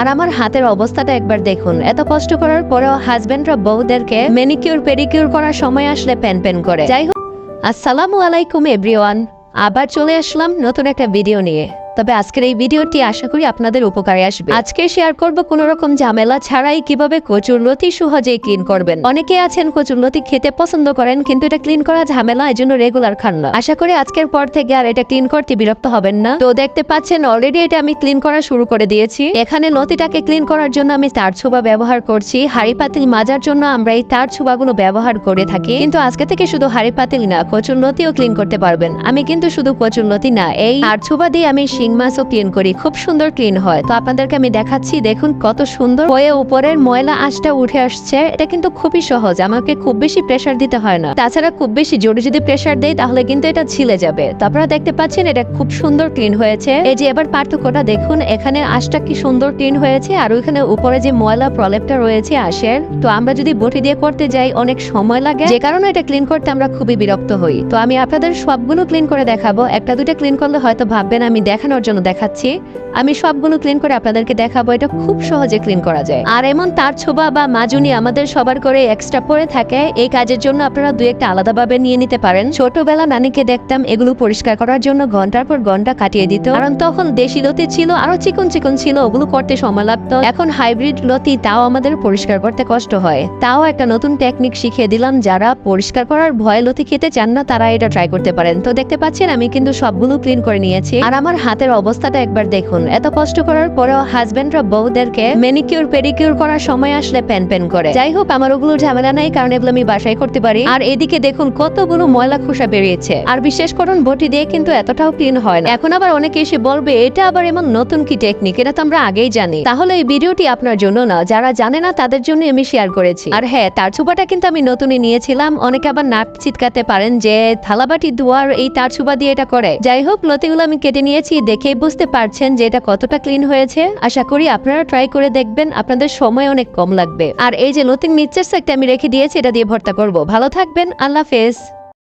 আর আমার হাতের অবস্থাটা একবার দেখুন। এত কষ্ট করার পরেও হাজবেন্ডরা বউদেরকে মেনিকিউর পেডিকিউর করার সময় আসলে প্যান প্যান করে। যাই হোক, আসসালামু আলাইকুম এভরিওয়ান আবার চলে আসলাম নতুন একটা ভিডিও নিয়ে। তবে আজকের এই ভিডিওটি আশা করি আপনাদের উপকারে আসবে। আজকে শেয়ার করব কোন রকম ঝামেলা ছাড়াই কীভাবে কচুর লতি সহজেই ক্লিন করবেন। অনেকে আছেন কচুর লতি খেতে পছন্দ করেন, কিন্তু এটা ক্লিন করা ঝামেলা এই জন্য রেগুলার খান না। আশা করি আজকের পর থেকে আর এটা ক্লিন করতে বিরক্ত হবেন না। তো দেখতে পাচ্ছেন অলরেডি এটা আমি ক্লিন করা শুরু করে দিয়েছি। এখানে লতিটাকে ক্লিন করার জন্য আমি তার ছোবা ব্যবহার করছি। হাড়ি পাতিল মাজার জন্য আমরা এই তার ছোবাগুলো ব্যবহার করে থাকি। কিন্তু আজকে থেকে শুধু হাড়ি পাতিল না, কচুর লতিও ক্লিন করতে পারবেন। আমি কিন্তু শুধু কচুর লতি না, এই তার ছোবা দিয়ে আমি শিং মাছও ক্লিন করি। খুব সুন্দর ক্লিন হয়। তো আপনাদেরকে আমি দেখাচ্ছি, দেখুন কত সুন্দর। হয়ে উপরের ময়লা আঁশটা উঠে আসছে। এটা কিন্তু খুবই সহজ। আমাকে খুব বেশি প্রেশার দিতে হয় না। তাছাড়া খুব বেশি জোরে যদি প্রেশার দেয় তাহলে কিন্তু এটা ছিলে যাবে। তো আপনারা দেখতে পাচ্ছেন, এটা খুব সুন্দর ক্লিন হয়েছে। এই যে এবার পার্থক্যটা দেখুন, এখানে আঁশটা কি সুন্দর ক্লিন হয়েছে, আর ওইখানে উপরে যে ময়লা প্রলেপটা রয়েছে আঁশের। তো আমরা যদি বটি দিয়ে করতে যাই, অনেক সময় লাগে। যে কারণে এটা ক্লিন করতে আমরা খুবই বিরক্ত হই। তো আমি আপনাদের সবগুলো ক্লিন করে দেখাবো। একটা দুটো ক্লিন করলে হয়তো ভাববেন, আমি দেখানোর জন্য দেখাচ্ছি। আমি সবগুলো ক্লিন করে আপনাদেরকে দেখাবো। এটা খুব সহজে ক্লিন করা যায়। আর এমন তার ছোবা বা মাজুনি আমাদের সবার করে এক্সট্রা পরে থাকে। এই কাজের জন্য আপনারা দুই একটা আলাদাভাবে নিয়ে নিতে পারেন। ছোটবেলা নানিকে দেখতাম এগুলো পরিষ্কার করার জন্য ঘণ্টার পর ঘণ্টা কাটিয়ে দিত। কারণ তখন দেশি লতি ছিল, আরও চিকন চিকন ছিল, ওগুলো করতে সময় লাগতো। এখন হাইব্রিড লতি তাও আমাদের পরিষ্কার করতে কষ্ট হয়। তাও একটা নতুন টেকনিক শিখিয়ে দিলাম যারা পরিষ্কার করার ভয় লতি খেতে চান না, তারা এটা ট্রাই করতে পারেন। তো দেখতে পাচ্ছেন, আমি কিন্তু সবগুলো ক্লিন করে নিয়েছি। আর আমার হাতের অবস্থাটা একবার দেখুন। এত কষ্ট করার পরেও হাজবেন্ডরা বউদেরকে মেনিকিউর পেডিকিউর করার সময় আসলে প্যান প্যান করে। যাই হোক, আমার ওগুলো ঝামেলা নাই, কারণ এগুলো আমি বাসায় করতে পারি। আর এদিকে দেখুন, কতগুলো ময়লা খোসা বেরিয়েছে। আর বিশেষ করুন, বটি দিয়ে কিন্তু এতটাও ক্লিন হয় না। এখন আবার অনেকে এসে বলবে, এটা আবার এমন নতুন কি টেকনিক এটা তো আমরা আগেই জানি। তাহলে এই ভিডিওটি আপনার জন্য না, যারা জানে না, তাদের জন্য আমি শেয়ার করেছি। আর হ্যাঁ তার ছোপাটা কিন্তু আমি নতুনই নিয়েছিলাম। অনেকে আবার নাক চিৎকাতে পারেন যে, থালাবাটি ধোয়ার এই তার ছোপা দিয়ে এটা করে। যাই হোক, লতিগুলো আমি কেটে নিয়েছি দেখেই বুঝতে পারছেন যে এটা কতটা ক্লিন হয়েছে। আশা করি আপনারা ট্রাই করে দেখবেন, আপনাদের সময় অনেক কম লাগবে। আর এই যে নতুন মিক্সার সেটটা আমি রেখে দিয়েছি, এটা দিয়ে ভর্তা করব। ভালো থাকবেন, আল্লাহ হাফেজ।